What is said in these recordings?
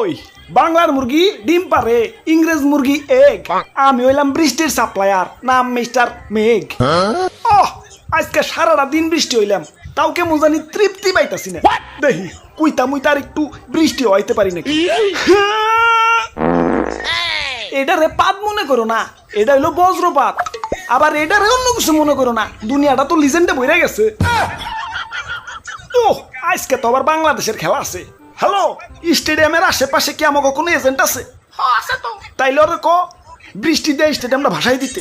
ওই বাংলার মুরগি ডিম পারে ইংরেজ মুরগি এগ আমি হইলাম বৃষ্টির সাপ্লায়ার নাম মিস্টার মেঘ। ওহ আজকে সারাটা দিন বৃষ্টি হইলাম। তাও কেমন জানি তৃপ্তি পাইতাছি না। দেখি কুইতা মুইতার একটু বৃষ্টি হইতে পারি নাকি? এটা রে পাত মনে করো না এটা হইল বজ্রপাত। আবার এটারে অন্য কিছু মনে করো না দুনিয়াটা তো লিজেন্ডে বইরা গেছে। ও আজকে তো আবার বাংলাদেশের খেলা আছে। হ্যালো স্টেডিয়ামের আশেপাশে কি আমাকে কোনো এজেন্ট আছে? আছে তো। তাইলে ওরে ক বৃষ্টি দিয়ে স্টেডিয়ামটা ভাসাই দিতে।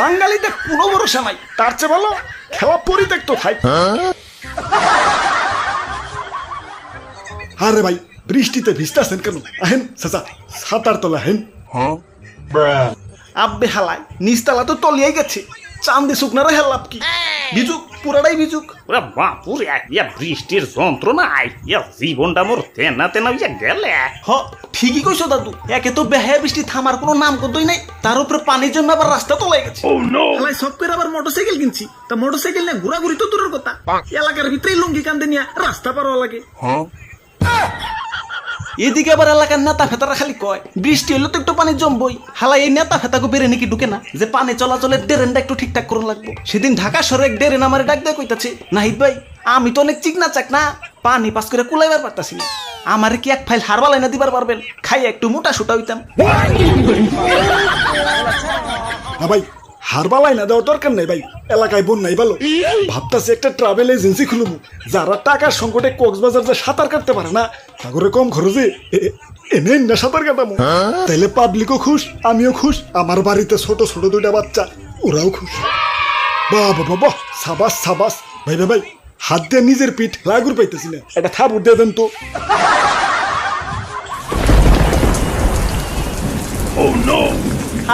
বাঙালিতে কোনো ভরসা নাই। তার চেয়ে ভালো খেলা পরিত্যক্ত থাক আরে ভাই বৃষ্টিতে ভিজতেছেন কেন? আহেন চাচা সাঁতার তোলা হেন আব্বে হালাই নিচতলা তো তলিয়াই গেছে। চান্দে শুকনারা হেলাপ কি? বিজুক পুরাটাই বিজুক ওরা বাপুর ইয়া বৃষ্টির যন্ত্রণা ইয়া জীবনটা মোর তেনা তেনা ইয়া গেলে। হ ঠিকই কইছো দাদু একে তো বেহায়া বৃষ্টি থামার কোনো নাম কতই নাই তার উপরে পানির জন্য আবার রাস্তা তলাই গেছে। হালাই সব করে আবার মোটরসাইকেল কিনছি তা মোটরসাইকেল না ঘোরাঘুরি তো দূরের কথা। এলাকার ভিতরেই লুঙ্গি কান্দে নিয়ে রাস্তা পার হওয়া লাগে। এদিকে আবার এলাকার নেতা ফেতারা খালি কয়, বৃষ্টি হলে তো একটু পানি জমবই। হালাই এই নেতা ফেতাকে বেড়ে নাকি ঢুকে না? যে পানি চলাচলের ড্রেনটা একটু ঠিকঠাক করুন লাগবো। সেদিন ঢাকা শহরে এক ড্রেন আমার ডাক দেয় কইতাছে, নাহিদ ভাই, আমি তো অনেক চিকনা চাক না পানি পাস করে কুলাইবার পারতাছি না। আমার কি এক ফাইল হারবাল এনে দিবার পারবেন? খাই একটু মোটা সুটা হইতাম ভাই হারবালাই না দেওয়ার দরকার নাই ভাই। এলাকায় বোন নাই ভালো। ভাবতাছি একটা ট্রাভেল এজেন্সি খুলবো। যারা টাকার সংকটে কক্সবাজার যে সাঁতার কাটতে পারে না সাগরে কম খরচে এনে না সাঁতার কাটামো। তাইলে পাবলিকও খুশ আমিও খুশ আমার বাড়িতে ছোট ছোট দুইটা বাচ্চা ওরাও খুশ। বাহ বাবা বাহ সাবাস সাবাস। ভাই ভাই ভাই হাত দিয়ে নিজের পিঠ লাগুর পাইতেছি না। এটা থাবুর দিয়ে দেন তো।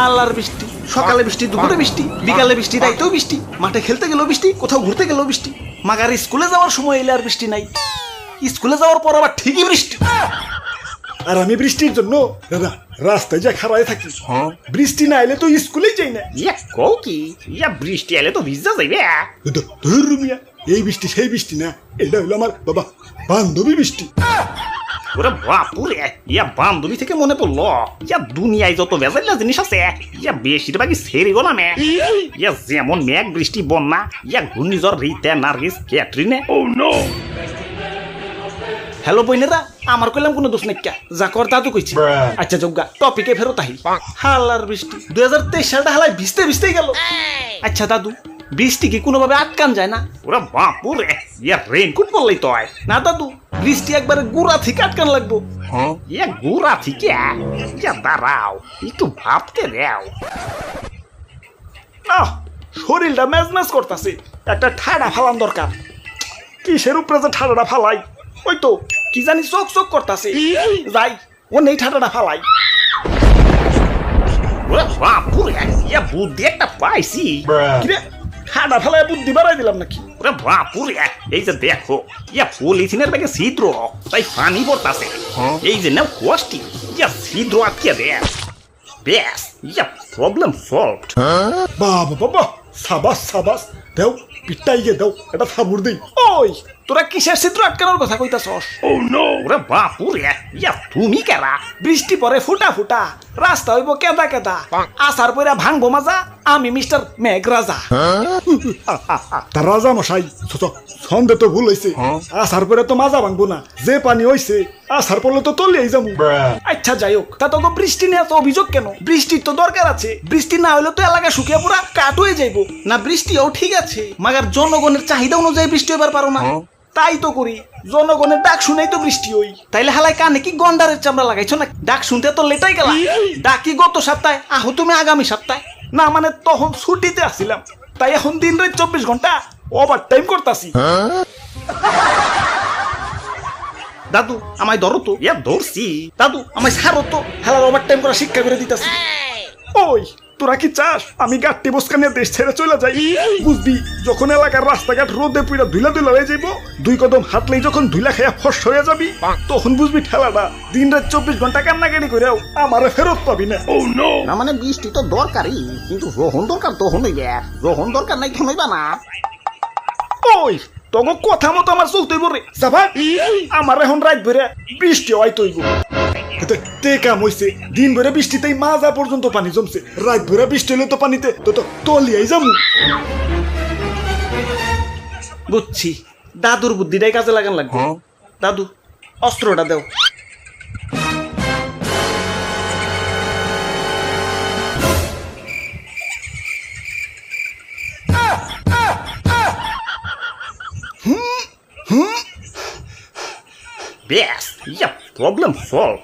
আল্লাহর বৃষ্টি। সকালে বৃষ্টি দুপুরে বৃষ্টি বিকালে বৃষ্টি রাইতেও বৃষ্টি মাঠে খেলতে গেলেও বৃষ্টি কোথাও ঘুরতে গেলেও বৃষ্টি। মাগার স্কুলে যাওয়ার সময় এলে আর বৃষ্টি নাই। স্কুলে যাওয়ার পর আবার ঠিকই বৃষ্টি। আর আমি বৃষ্টির জন্য দাদা রাস্তায় যা খারায় থাকি বৃষ্টি না এলে তো স্কুলেই যাই না। ইয়া কও কি? ইয়া বৃষ্টি এলে তো ভিজা যাইবে। ধুর মিয়া এই বৃষ্টি সেই বৃষ্টি না এটা হলো আমার বাবা বান্ধবী বৃষ্টি। ওরে বাপুরে ইয়া বান্ধবী থেকে মনে পড়ল। ইয়া দুনিয়ায় যত ভেজাইলা জিনিস আছে ইয়া বেশিরভাগই সেরে গেলাম ইয়া যেমন মেঘ বৃষ্টি বন্যা ইয়া ঘূর্ণিঝড় রিতে নার্গিস ক্যাটরিনে। ও নো। হ্যালো বইনেরা আমার কইলাম কোনো দোষ নাই ক্যা যা কর তা তো কইছি। আচ্ছা যোগ্যা টপিকে ফেরত আহি। হালার বৃষ্টি। দুই হাজার তেইশ সালটা হালাই ভিজতে ভিজতেই গেল। আচ্ছা দাদু বৃষ্টি কি কোনোভাবে আটকান যায় না। ওরে বাপুরে ইয়া রেনকোট পরলেই তো হয়। না দাদু বৃষ্টি একবারে গুড়া থেকে আটকান লাগবো। ইয়া গুড়া থেকে? ইয়া দাঁড়াও একটু ভাবতে দেও। আহ শরীরটা ম্যাজ ম্যাজ করতেছে। একটা ঠাডা ফালান দরকার। কিসের উপরে যে ঠাডাটা ফালাই? ওই তো কি জানি চোখ চোখ করতেছে। যাই ও নেই ঠাডাটা ফালাই। ওরে বাপুরে ইয়া বুদ্ধি একটা পাইছি। কিরে ফেলায় বুদ্ধি বাড়াই দিলাম নাকি? ওরে বাপুরে এই যে দেখো ইয়া পলিথিনের ব্যাগে ছিদ্র তাই পানি পড়তাছে। এই যে নাও কষ্টি ইয়া ছিদ্র আটকে দে। ব্যাস ইয়া প্রবলেম সলভড বাবা বাবা সাবাস সাবাস। দেও পিটাই গিয়ে দাও এটা সাবুর দিই। ওই! তোরা কিসের চিত্র আটকানোর কথা কইতাছস? ওরে বাপুরে ইয়া তুমি কেরা? বৃষ্টি পরে ফুটা ফুটা রাস্তা হইব কেদা কেদা আসার পরে ভাঙবো মাজা আমি মিস্টার মেঘ রাজা তা রাজা মশাই ছোট সন্দেহ তো ভুল হয়েছে আসার পরে তো মাজা ভাঙবো না যে পানি হয়েছে আসার পরে তো তলিয়েই যাব। আচ্ছা যাই হোক তা তোকে বৃষ্টি নিয়ে তো অভিযোগ কেন? বৃষ্টির তো দরকার আছে। বৃষ্টি না হলে তো এলাকা শুকিয়ে পুরা কাট হয়ে যাইবো। না বৃষ্টিও ঠিক আছে মাগার জনগণের চাহিদা অনুযায়ী বৃষ্টি এবার পারো না। তাই তো করি। জনগণের ডাক শুনেই তো বৃষ্টি হই। তাইলে হালাই কানে কি গন্ডারের চামড়া লাগাইছো না ডাক শুনতে তো লেটাই গেল। ডাকি গত সপ্তাহে আহো তুমি আগামী সপ্তাহে। না মানে তখন ছুটিতে আসছিলাম। তাই এখন দিন রাত চব্বিশ ঘণ্টা ওভার টাইম করতাছি। দাদু আমায় ধরো তো। ইয়া ধরছি। দাদু আমায় ছাড়ো তো। হেলার ওভার টাইম করা শিক্ষা করে দিতাছি। ওই তোরা কি চাস? আমি গাঠটি বসকা নিয়ে দেশ ছেড়ে চলে যাই। বুঝবি যখন এলাকার রাস্তাঘাট রোদে পুরা ধুলা ধুলা হয়ে যাইব দুই কদম হাঁটলেই যখন ধুলা খাইয়া ফস হয়ে যাবি তখন বুঝবি ঠেলাটা দিন রাত চব্বিশ ঘণ্টা কান্নাকাটি করেও আমারে ফেরত পাবি না। ও নো না মানে বৃষ্টি তো দরকারই কিন্তু রোহন দরকার তখন হইবে রোহন দরকার নাই তখন হইবা না। ওই তগো কথা মতো আমার চলতে রে। যাবা? আমার এখন রাত ভরে বৃষ্টি হয় তৈব। এতে তে কাম হইছে। দিন ভরে বৃষ্টিতেই মাজা পর্যন্ত পানি জমছে। রাত ভরে বৃষ্টি হলে তো পানিতে তো তো তলিয়াই যামু। বুঝছি। দাদুর বুদ্ধিটাই কাজে লাগান লাগবে। দাদু অস্ত্রটা দাও। ব্যাস ইয়া প্রবলেম সলভ